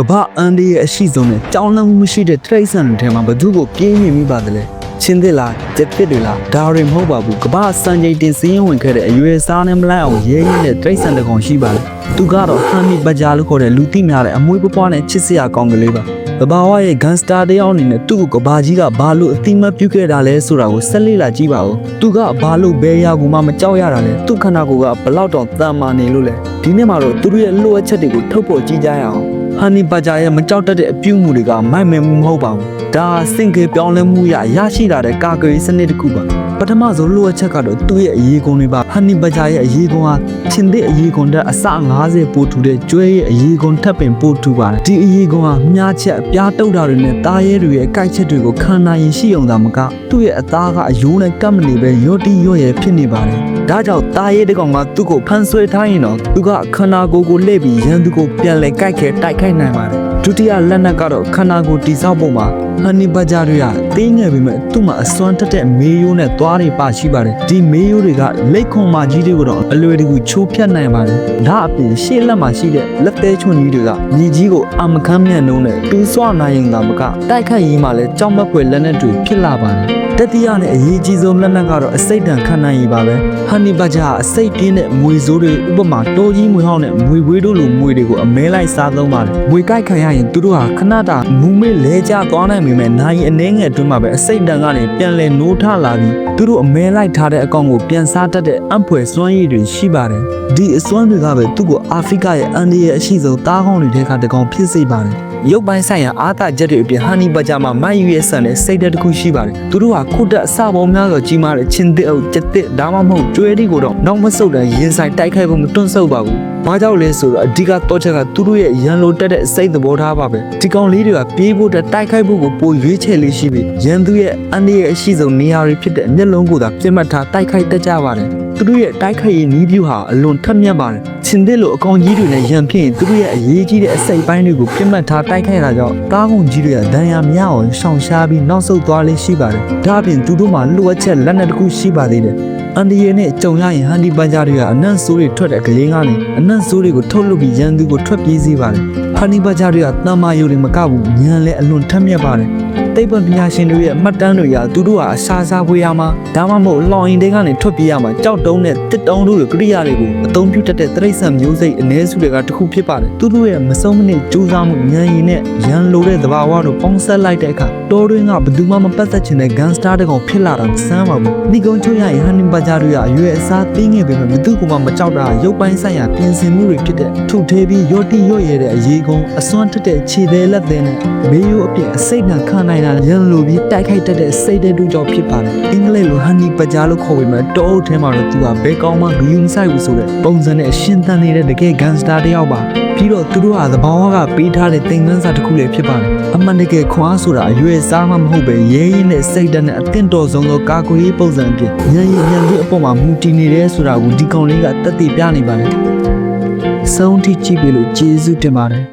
ကမ္ဘာအန်ဒီရဲ့အရှိဆုံးနဲ့ကြောင်းလန့်မှုမရှိတဲ့ trace တွေထဲမှာဘသူကိုပြင်းမြင်မိပါသလဲချင်းသစ်လားကြက်ပစ်တွေလားဒါတွေမဟုတ်ပါဘူးကမ္ဘာစံချိန်တင်စည်းရင်ဝင်ခဲ့တဲ့အရွယ်စားနဲ့မလိုက်အောင်ရဲရဲနဲ့ trace တကောင်ရှိပါလေသူကတော့ဟန်မီဘဂျာလို့ခေါ်တဲ့လူသိများတဲ့အမွေးပွားနဲ့ချစ်စရာကောင်းကလေးပါကဘာဝရဲ့ gangster တယောက်အနေနဲ့သူ့ကိုကဘာကြီးကဘာလို့အတိမတ်ပြုခဲ့တာလဲဆိုတာကိုဆက်လေ့လာကြည့်ပါဦးသူကဘာလို့ဘဲရကူမှမကြောက်ရတာလဲသူ့ခန္ဓာကိုယ်ကဘလောက်တောင်တန်မာနေလို့လဲဒီနေ့မှာတော့သူတို့ရဲ့လိုအပ်ချက်တွေကိုထုတ်ပေါ်ကြည့်ကြရအောင် ဟန်နီဘဂျာရဲ့မကြောက်တတ်တဲ့အပြုမှုတွေကမိုက်မဲမှုမဟုတ်ပါဘူးဒါစင်ကေပြောင်းလဲမှုရရရှိလာတဲ့ကာကွယ်ရေးစနစ်တစ်ခုပါပထမဆုံးလိုအပ်ချက်ကတော့သူ့ရဲ့အရေးကုန်တွေပါဟန်နီဘဂျာရဲ့အရေးကုန်ဟာချင်းတဲ့အရေးကုန်တဲ့အစ90ပိုထူတဲ့ကျွဲရဲ့အရေးကုန်ထပ်ပင်ပိုထူပါတယ်ဒီအရေးကုန်ဟာမြားချက်ပြားတုတ်တာတွေနဲ့တားရဲတွေရဲ့ကိုက်ချက်တွေကိုခံနိုင်ရင်ရှိအောင်သာမကသူ့ရဲ့အသားကအယိုးနဲ့ကပ်မနေပဲရော့တီရော့ရဲဖြစ်နေပါတယ် ဒါကြောင့်တားရဲတကောင်ကသူ့ကိုဖန်ဆွဲထားရင်တော့သူကခန္ဓာကိုယ်ကိုလှည့်ပြီးရန်သူကိုပြန်လဲကိုက်ခဲတိုက်ခိုက်နိုင်ပါတယ်ဒုတိယလက်နက်ကတော့ခန္ဓာကိုယ်တိဆောက်ပုံမှာဟန်နီဘဂျာတွေကတင်းငယ်ပေမဲ့သူ့မှာအစွမ်းတက်တဲ့မေးရိုးနဲ့သွားတွေပါရှိပါတယ်ဒီမေးရိုးတွေကလက်ခွန်မာကြီးတွေကိုတော့အလွယ်တကူချိုးဖြတ်နိုင်ပါတယ်ဒါအပြင်ရှေ့လက်မှာရှိတဲ့လက်သေးချွန်ကြီးတွေကမြေကြီးကိုအမခမ်းမြတ်နှုံးနဲ့တူးဆွနိုင်ရင်သာမကတိုက်ခတ်ရေးမှာလည်းကြောက်မက်ဖွယ်လက်နက်တွေဖြစ်လာပါတယ်တတိယနဲ့အရေးကြီးဆုံးလက်နက်ကတော့အစိတ်တန်ခံနိုင်ရည်ပါပဲဟန်နီဘဂျာအစိတ်ပြင်းတဲ့မွေစိုးတွေဥပမာတိုးကြီးမွေဟောင်းနဲ့မွေဝေးတို့လိုမွေတွေကိုအမဲလိုက်စားသုံးပါတယ်မွေကြိုက်ခံရရင်သူတို့ဟာခဏတာမူမေးလဲကျသွားနိုင်ပေမဲ့နိုင်အနှဲငယ်အတွင်းမှာပဲအစိတ်တန်ကနေပြန်လဲနိုးထလာပြီးသူတို့အမဲလိုက်ထားတဲ့အကောင်ကိုပြန်စားတတ်တဲ့အံ့ဖွယ်စွမ်းရည်တွေရှိပါတယ်ဒီအစွမ်းတွေကပဲသူ့ကိုအာဖရိကရဲ့အန်ဒီရဲ့အရှိဆုံးတားကောင်းတွေထဲကတစ်ကောင်ဖြစ်စေပါတယ် ရုပ်ပိုင်းဆိုင်ရာအားသာချက်တွေအပြင်ဟန်နီဘဂျာမှာမိုက်ယူရဲ့ဆန်နဲ့စိတ်ဓာတ်တစ်ခုရှိပါတယ်သူတို့ဟာခုတ်တက်အစပေါင်းများစွာကြီးမားတဲ့ချင်းတစ်အုပ်ကြက်တစ်ဒါမှမဟုတ်ကျွဲဒီကိုတော့နောက်မဆုတ်တဲ့ရင်ဆိုင်တိုက်ခိုက်ဖို့မတွန့်ဆုတ်ပါဘူးဘာကြောင့်လဲဆိုတော့အဓိကတော့ချက်ကသူတို့ရဲ့ရန်လိုတက်တဲ့စိတ်သဘောထားပါပဲဒီကောင်လေးတွေကပြေးဖို့တက်တိုက်ခိုက်ဖို့ကိုပိုရွေးချယ်လေးရှိပြီးရန်သူရဲ့အန္တရာယ်အရှိဆုံးနေရာတွေဖြစ်တဲ့အမျက်လုံးကိုသာပြစ်မှတ်ထားတိုက်ခိုက်တတ်ကြပါတယ် သူတို့ရဲ့တိုက်ခိုက်ရေးနည်းဗျူဟာအလွန်ထက်မြက်ပါတယ်ချင်းတစ်လိုအကောင်ကြီးတွေနဲ့ရန်ဖြစ်ရင်သူတို့ရဲ့အရေးကြီးတဲ့အစိတ်ပိုင်းတွေကိုပြစ်မှတ်ထားတိုက်ခိုက်တာကြောင့်တားကုန်ကြီးတွေကဒဏ်ရာမရအောင်ရှောင်ရှားပြီးနောက်ဆုတ်သွားလေးရှိပါတယ်ဒါအပြင်သူတို့မှာလိုအပ်ချက်လက်နက်တစ်ခုရှိပါသေးတယ်အန်ဒီယေနဲ့ကြုံရရင်ဟန်ဒီပန်ဂျာတွေကအနံ့ဆိုးတွေထွက်တဲ့ကလေးကနေအနံ့ဆိုးတွေကိုထုတ်လုပ်ပြီးရန်သူကိုထွက်ပြေးစေပါတယ်ဟန်ဒီပန်ဂျာတွေကတမ္မာယုံတွေမကဘူးညံလဲအလွန်ထက်မြက်ပါတယ် တိတ်ပံပညာရှင်တွေရဲ့အမှတ်တမ်းတွေအရသူတို့ဟာအစာစားပွေးရမှာဒါမှမဟုတ်လောင်ရင်တွေကနေထွက်ပြေးရမှာကြောက်တုံးနဲ့တစ်တုံးတို့လိုကိရိယာတွေကိုအသုံးပြုတတ်တဲ့တိရစ္ဆာန်မျိုးစိတ်အ ਨੇ စုတွေကတစ်ခုဖြစ်ပါတယ်သူတို့ရဲ့မဆုံးမနစ်ကြိုးစားမှုဉာဏ်ရည်နဲ့ရန်လိုတဲ့သဘာဝတို့ပေါင်းစပ်လိုက်တဲ့အခါတောတွင်းကဘယ်သူမှမပတ်သက်ချင်တဲ့ gangster တကောင်ဖြစ်လာတာမဆန်းပါဘူး။ဒီကုန်းချိုးရရင်ဟန်နင်ဘာဂျာတွေကအရွယ်အစားသိငယ်ပေမဲ့ဘယ်သူကမှမကြောက်တာရုပ်ပိုင်းဆိုင်ရာပြင်ဆင်မှုတွေဖြစ်တဲ့ထုထဲပြီးရော့တီရော့ရဲတဲ့အရေးကုန်းအစွမ်းထက်တဲ့ခြေသေးလက်သေးနဲ့မေးရိုးအပြင်အစိတ်နှံခံနိုင်တာရန်လိုပြီးတိုက်ခိုက်တတ်တဲ့စိတ်တဲ့တူကြောင့်ဖြစ်ပါတယ်။အင်္ဂလိပ်လိုဟန်နီဘာဂျာလို့ခေါ်ပေမဲ့တောအုပ်ထဲမှာတော့သူကဘဲကောင်းမှဂယုံဆိုင်ဘူးဆိုတဲ့ပုံစံနဲ့ရှင်းသန်နေတဲ့တကယ် gangster တစ်ယောက်ပါ။ပြီးတော့သူတို့ဟာသဘာဝကပေးထားတဲ့သင်ခန်းစာတစ်ခုလည်းဖြစ်ပါတယ်။အမှန်တကယ်ခွာဆိုတာအရွယ်စားမှမဟုတ်ပဲရဲရင်နဲ့စိတ်ဓာတ်နဲ့အသင့်တော်ဆုံးသောကာကွယ်ရေးပုံစံအဖြစ်ဉာဏ်ရည်ဉာဏ်လေးအပေါ်မှာမူတည်နေတယ်ဆိုတာကိုဒီကောင်လေးကတက်တည်ပြနေပါတယ်။ဆုံးထိကြည့်ပြီလို့ကျေးဇူးတင်ပါတယ်။